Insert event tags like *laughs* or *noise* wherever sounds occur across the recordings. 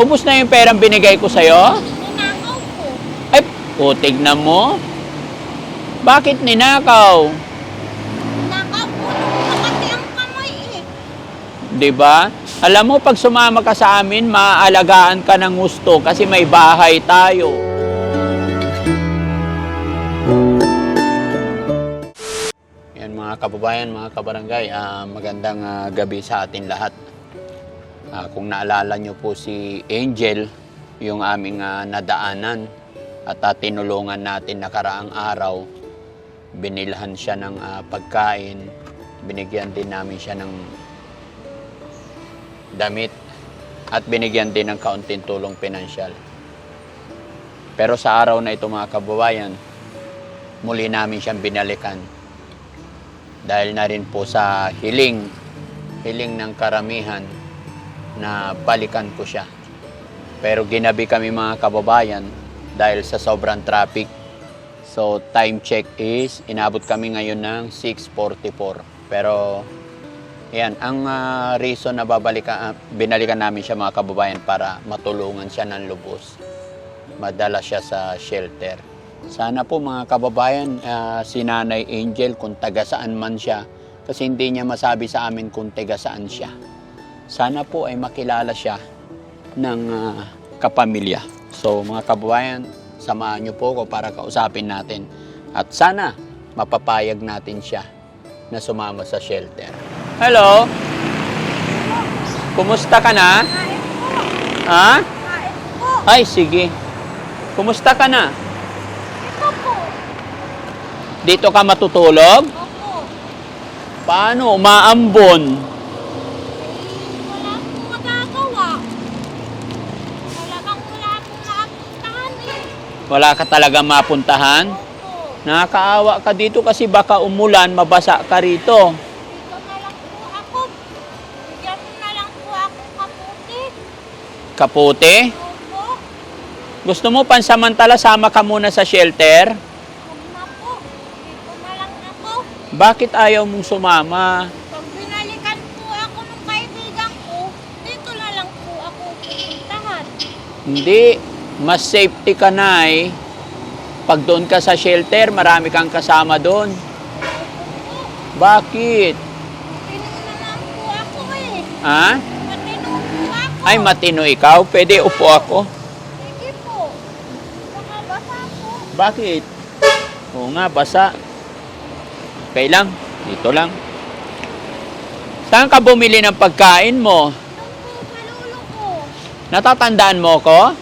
Ubus na yung perang binigay ko sa'yo? Ninakaw po. Ay, putig na mo. Bakit ninakaw? Ninakaw po nung makati ang kamay eh. 'Di ba? Alam mo, pag sumama ka sa amin, maaalagaan ka ng gusto kasi may bahay tayo. Yan mga kababayan, mga kabarangay, ah, magandang ah, gabi sa atin lahat. Ah, kung naalala nyo po si Angel, yung aming ah, nadaanan at ah, tinulungan natin nakaraang araw, binilhan siya ng ah, pagkain, binigyan din namin siya ng damit at binigyan din ng kaunting tulong pinansyal. Pero sa araw na ito mga kababayan, muli namin siyang binalikan. Dahil na rin po sa hiling, hiling ng karamihan na balikan ko siya. Pero ginabi kami mga kababayan dahil sa sobrang traffic. So time check is, inabot kami ngayon ng 6.44. Pero yan, ang ah, reason na babalikan, ah, binalikan namin siya mga kababayan para matulungan siya ng lubos. Madala siya sa shelter. Sana po mga kababayan, ah, si Nanay Angel kung taga saan man siya, kasi hindi niya masabi sa amin kung taga saan siya. Sana po ay makilala siya ng ah, kapamilya. So mga kababayan, samahan niyo po ko para kausapin natin. At sana mapapayag natin siya na sumama sa shelter. Hello? Kumusta ka na? Ha? Ay, sige. Kumusta ka na? Dito ka matutulog? Paano? Umaambon. Wala ka talaga mapuntahan? Nakakaawa ka dito kasi baka umulan, mabasa ka rito. Opo. Gusto mo pansamantala sama ka muna sa shelter? Bakit ayaw mong sumama? Pag binalikan po ako ng kaibigan ko, dito na lang po ako pupuntahan. Hindi. Mas safety ka na eh. Pag doon ka sa shelter, marami kang kasama doon. Bakit? Matino ako eh. Ha? Matino ako. Ay, matino ikaw. Pwede upo ako. Sige po. Baka basa po. Bakit? Oo nga, basa. Okay lang. Dito lang. Saan ka bumili ng pagkain mo? Sa ko. Natatandaan mo ko?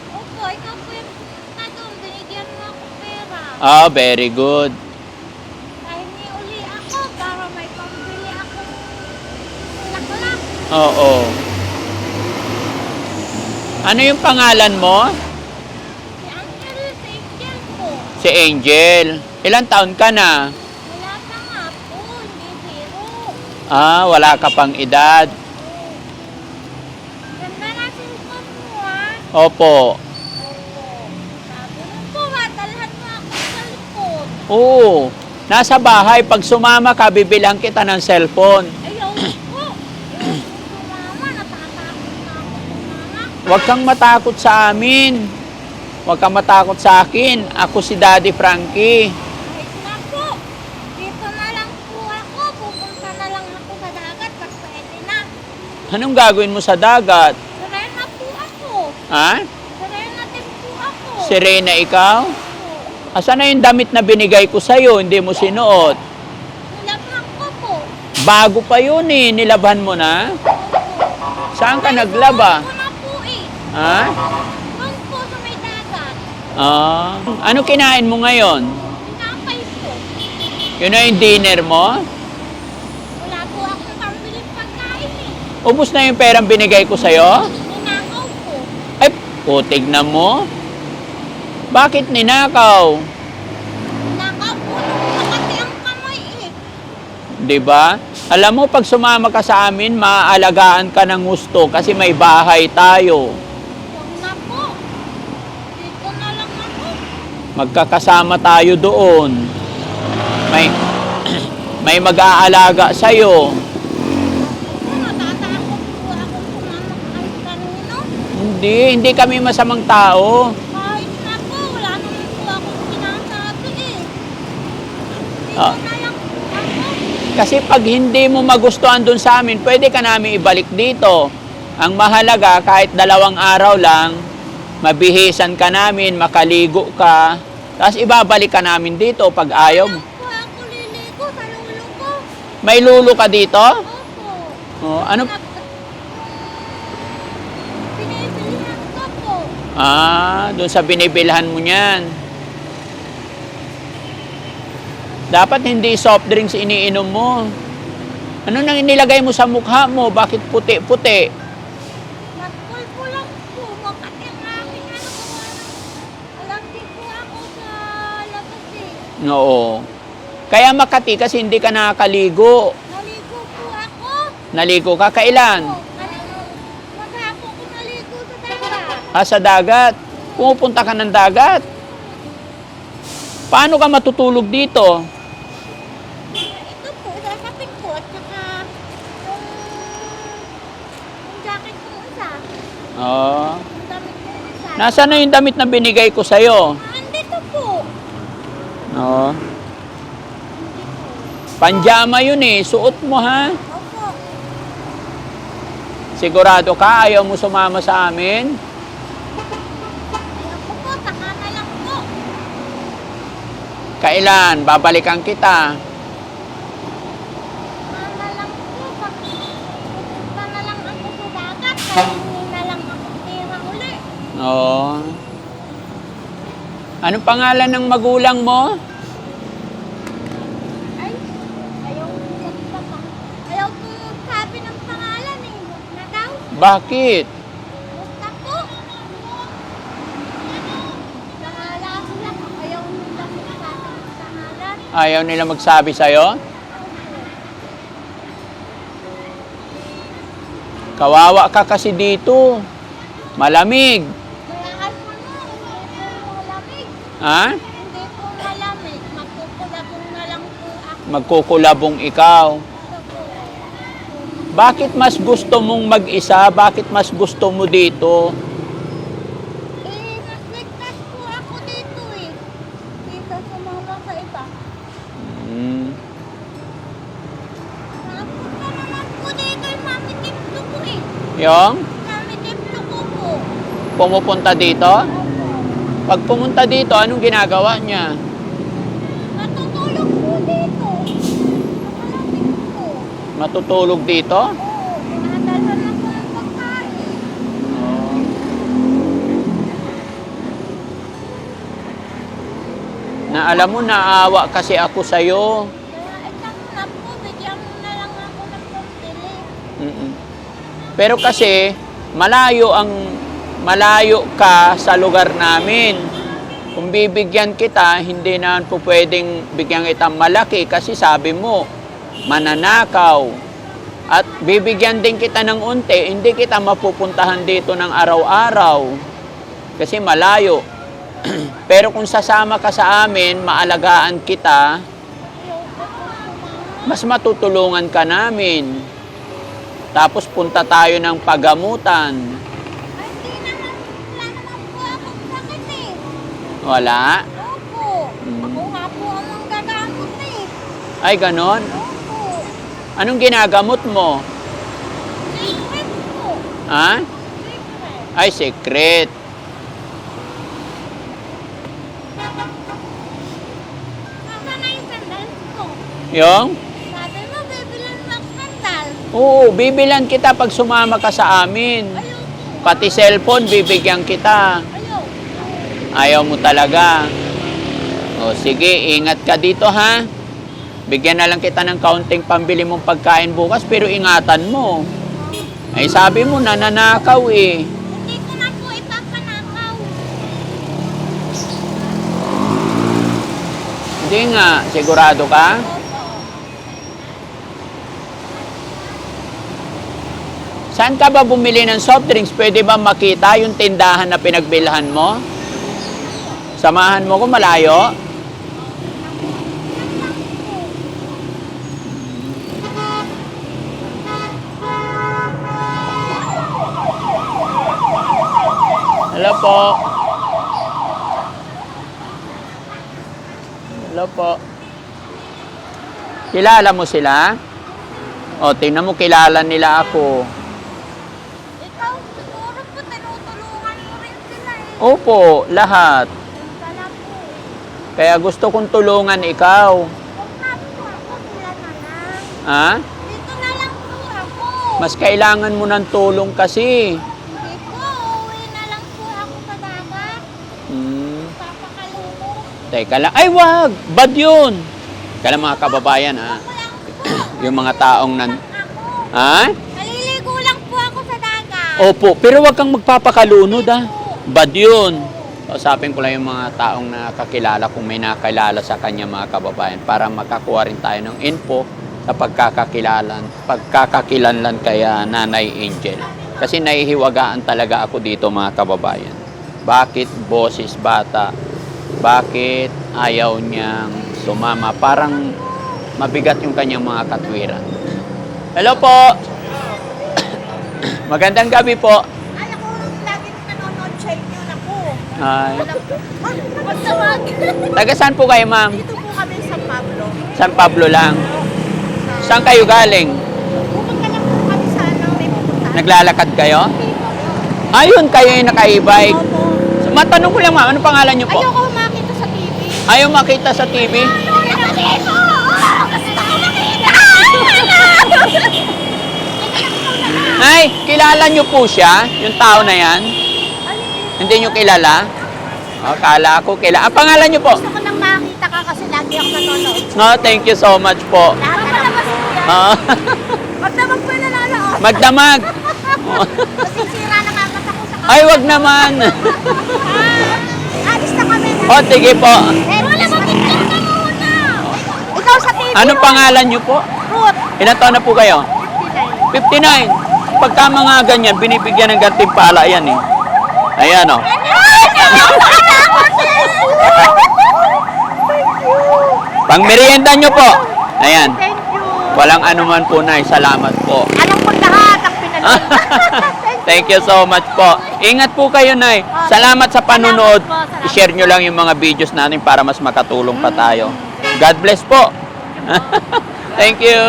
Ah, very good. Pahingi uli ako para may pambili ako. Laklak. Oo. Ano yung pangalan mo? Si Angel, si Angel po. Si Angel. Ilan taon ka na? Wala pa nga po. Hindi zero. Ah, wala ka pang edad. Ganda na cellphone mo ah. Opo. Opo. Sabi mo po ha, dalhan mo ako sa likod. Oo. Nasa bahay, pag sumama ka, bibilang kita ng cellphone. Ayaw po. Natatakot na ako sumama. Huwag kang matakot sa amin. Huwag kang matakot sa akin. Ako si Daddy Frankie. Kahit na po. Dito na lang po ako. Pupunta na lang ako sa dagat. Pag pwede na. Anong gagawin mo sa dagat? Serena po ako. Ha? Serena din po ako. Serena, ikaw? Asan na yung damit na binigay ko sa'yo? Hindi mo sinuot. Nilabhan ko po. Bago pa yun eh. Nilaban mo na? Saan ka naglaba? ko na po eh. Ha? Doon po sa may dagat. Ah. Ano kinain mo ngayon? Tinapay po. Yun na yung dinner mo? Wala po akong pambili pagkain eh. Ubus na yung perang binigay ko sa'yo? Ninakaw po. Ay, putig na mo. Bakit ninakaw? Ninakaw po makati ang kamay eh. 'Di ba? Alam mo, pag sumama ka sa amin, maaalagaan ka ng gusto kasi may bahay tayo. Huwag na po. Dito na lang ako. Magkakasama tayo doon. May *clears throat* may mag-aalaga sa'yo. Ano, natatakot po ako sumama kahit kanino. Hindi, hindi kami masamang tao. Kahit na po, wala naman po akong sinasabi eh. Dito Ah. na lang po ako. Kasi pag hindi mo magustuhan dun sa amin, pwede ka namin ibalik dito. Ang mahalaga, kahit dalawang araw lang, mabihisan ka namin, makaligo ka, tapos ibabalik ka namin dito pag ayaw mo. May lulo ka dito? Opo. Oh, ano? Ah, doon sa binibilhan mo niyan. Dapat hindi soft drinks iniinom mo. Ano nang inilagay mo sa mukha mo? Bakit puti-puti? Nagpulpo lang po. Makati ang aking ano ng... Alam din po ako sa labas eh. Oo. Kaya Makati kasi hindi ka nakakaligo. Naligo po ako. Naligo ka kailan? Po, naligo. Maghapon ko naligo sa dagat. Ah, sa dagat. Pumupunta ka ng dagat. Paano ka matutulog dito? Ito po, sasapin ko at saka yung, yung jacket ko isa. Oh. Isa. Nasaan na yung damit na binigay ko sa'yo? Andito po. Oo. Panjama yun eh. Suot mo ha. Opo. Sigurado ka, ayaw mo sumama sa amin? Ayaw po, taka na lang po. Kailan? Babalikan kita. Mama lang po, pupunta na lang ako sa dagat, kaya hindi na lang ako tira uli. Oo. Anong pangalan ng magulang mo? Ay, ayaw magpapa. Ayaw po sabi ng pangalan eh. Huwag na daw. Bakit? Basta po. Pangalan sila. Ayaw nila magsabi ng pangalan. Ayaw nila magsabi sa'yo? Kawawa ka kasi dito. Malamig. Kaya mo na, hindi po malamig. Ha? Hindi po malamig. Magkukulabong na lang po ako. Magkukulabong ikaw. Bakit mas gusto mong mag-isa? Bakit mas gusto mo dito? Eh, mas ligtas po ako dito eh. Dito sa iba. Hmm. Nakapunta naman po dito yung mami tipto ko eh. Yung Mami tipto ko po. pumupunta dito? Pag pumunta dito, anong ginagawa niya? Natutulog po dito. Nakalamig po. Matutulog dito? Oo, pinadalhan ako ng pagkain. Na alam mo, naawa kasi ako sa'yo. Kaya na po, bigyan mo na lang ako ng. Mm-mm. Pero kasi, malayo ang malayo ka sa lugar namin. Kung bibigyan kita, hindi na po pwedeng bigyan kita malaki kasi sabi mo, mananakaw. At bibigyan din kita ng unti, hindi kita mapupuntahan dito ng araw-araw. Kasi malayo. *clears throat* Pero kung sasama ka sa amin, maalagaan kita, mas matutulungan ka namin. Tapos punta tayo ng pagamutan. Ay, di naman, wala naman po akong sakit eh. Wala? Opo. Mm. Ako nga po ang manggagamot eh. Ay, ganon? Opo. Anong ginagamot mo? Secret po. Ha? Secret. Ay, secret. Nasaan na yung sandals ko? Yung? Sabi mo, bibilan mo sandal. Oo, bibilan kita pag sumama ka sa amin. Ayoko. Pati cellphone, bibigyan kita. Ayoko. Ayaw mo talaga. O sige, ingat ka dito ha. Bigyan na lang kita ng kaunting pambili mong pagkain bukas, pero ingatan mo. Ay sabi mo, nananakaw eh. Hindi ko na po ipapanakaw. Hindi nga, sigurado ka? Saan ka ba bumili ng soft drinks? Pwede ba makita yung tindahan na pinagbilhan mo? Samahan mo ko malayo? Hello po. Hello po. Kilala mo sila? O, tingnan mo, kilala nila ako. Ikaw, siguro po, tinutulungan mo rin sila eh. Opo, lahat. Kaya gusto kong tulungan ikaw. Ha? Dito na lang po ako. Mas kailangan mo ng tulong kasi. Hindi po, uwi na lang po ako sa dagat. Hmm. Papakalunod. Teka lang. Ay, wag! Bad yun! Kaya mga kababayan, ha? *clears throat* Yung mga taong nan... Ha? Naliligo lang po ako sa dagat. Opo, pero wag kang magpapakalunod, ha? Bad yun. Usapin ko lang yung mga taong nakakilala kung may nakakilala sa kanya mga kababayan para makakuha rin tayo ng info sa pagkakakilalan, pagkakakilanlan kaya Nanay Angel. Kasi nahihiwagaan talaga ako dito mga kababayan. Bakit boses bata? Bakit ayaw niyang sumama? Parang mabigat yung kanyang mga katwiran. Hello po! *coughs* Magandang gabi po. Ay, ako lagi nanonood sa inyo na po. Ay. Magtawag. Taga saan po kayo, ma'am? Dito po kami sa Pablo. San Pablo lang. Saan kayo galing? Pupunta lang po kami sa ano, may pupunta. Naglalakad kayo? Ayun, kayo yung naka-e-bike. Opo. So, matanong ko lang, ma'am, ano pangalan niyo po? Ayoko makita sa TV. Ayaw makita sa TV? Ay, kilala niyo po siya? Yung tao na yan? Hindi niyo kilala? O, kala ko kilala. Ang pangalan niyo po? Gusto ko nang makita ka kasi lagi ako nanonood. No, thank you so much po. Lahat na lang yan. Ah, *laughs* Magdamag po yung nanonood. magdamag. *laughs* Masisira na nga mata ko sa Ay, wag naman. Ah, *laughs* Alis na kami. O, sige po. Eh, wala mo picture ka muna. Ikaw sa TV. Anong pangalan niyo po? Ruth. Ilan taon na po kayo? 59. Pagka mga ganyan, binibigyan ng gantimpala yan eh. Ayan o. Pang merienda nyo po. Ayan. Thank you. Walang anuman po na. Salamat po. Alam ko lahat ang pinanood. *laughs* Thank you so much po. Ingat po kayo, Nay. Salamat sa panunood. I-share nyo lang yung mga videos natin para mas makatulong pa tayo. God bless po. *laughs* Thank you.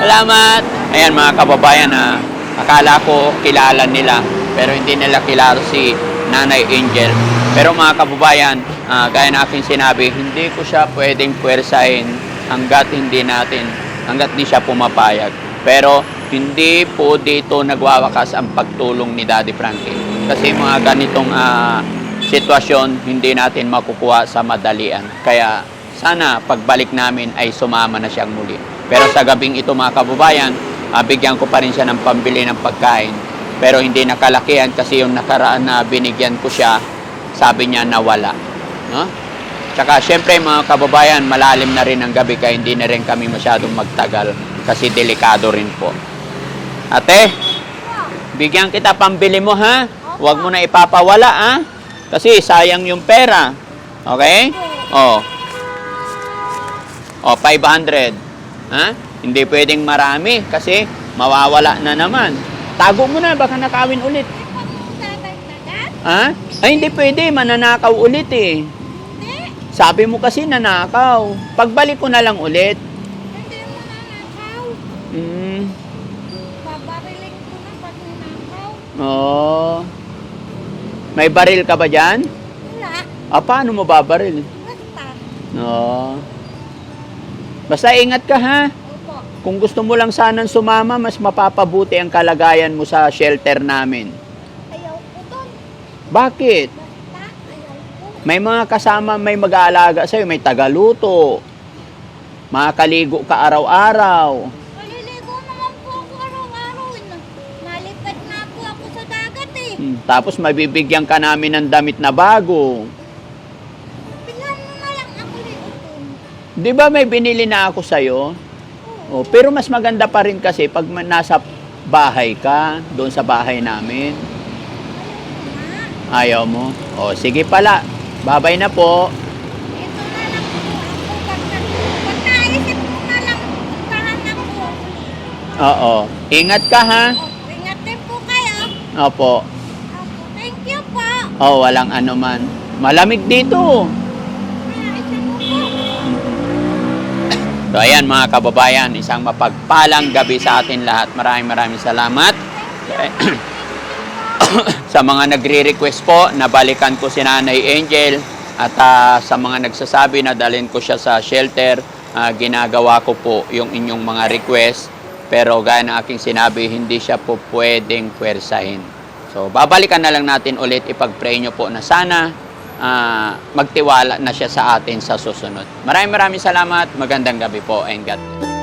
Salamat. Ayan mga kababayan ha. Akala ko kilala nila pero hindi nila kilala si Nanay Angel. Pero mga kababayan, ah, gaya na aking sinabi, hindi ko siya pwedeng puwersahin hanggat hindi natin, hanggat hindi siya pumapayag. Pero hindi po dito nagwawakas ang pagtulong ni Daddy Frankie. Kasi mga ganitong ah, sitwasyon hindi natin makukuha sa madalian. Kaya sana pagbalik namin ay sumama na siyang muli. Pero sa gabing ito mga kababayan, ah, bigyan ko pa rin siya ng pambili ng pagkain. Pero hindi nakalakihan kasi yung nakaraan na binigyan ko siya, sabi niya nawala. No? Tsaka syempre mga kababayan, malalim na rin ang gabi kaya hindi na rin kami masyadong magtagal kasi delikado rin po. Ate, bigyan kita pambili mo ha. Huwag mo na ipapawala ha. Kasi sayang yung pera. Okay? Oh. Oh, 500. Ha? Hindi pwedeng marami kasi mawawala na naman. Tago mo na, baka nakawin ulit. Ha? Ay, hindi pwede. Mananakaw ulit eh. Hindi. Sabi mo kasi nanakaw. Pagbalik ko na lang ulit. Hindi mo nanakaw. Hmm. Babariling ko na pag nanakaw. Oh. May baril ka ba dyan? Wala. Ah, paano mo babaril? Basta. No. Basta ingat ka ha. Kung gusto mo lang sanang sumama, mas mapapabuti ang kalagayan mo sa shelter namin. Ayaw ko doon. Bakit? Basta. Ayaw ko. May mga kasama, may mag-aalaga sa'yo, may tagaluto. Makakaligo ka araw-araw. Maliligo naman po ako araw-araw. Na- Nalipad na po ako sa dagat eh. Hmm, Tapos mabibigyan ka namin ng damit na bago. Bilhan mo na lang ako ni. Di ba may binili na ako sa'yo? Oh, pero mas maganda pa rin kasi pag nasa bahay ka, doon sa bahay namin. Ayaw mo? O, sige pala. Babay na po. Oo. Ingat ka ha. Oh, ingat din po kayo. Opo. Opo. Thank you po. Oh, walang ano man. Malamig dito. Kaya isa mo po. So ayan mga kababayan, isang mapagpalang gabi sa atin lahat. Maraming maraming salamat. *coughs* sa mga nagre-request po na balikan ko si Nanay Angel at ah, sa mga nagsasabi na dalhin ko siya sa shelter, ah, ginagawa ko po yung inyong mga request. Pero gaya ng aking sinabi, hindi siya po pwedeng pwersahin. So babalikan na lang natin ulit, ipag-pray nyo po na sana ah, magtiwala na siya sa atin sa susunod. Maraming maraming salamat, magandang gabi po and God bless.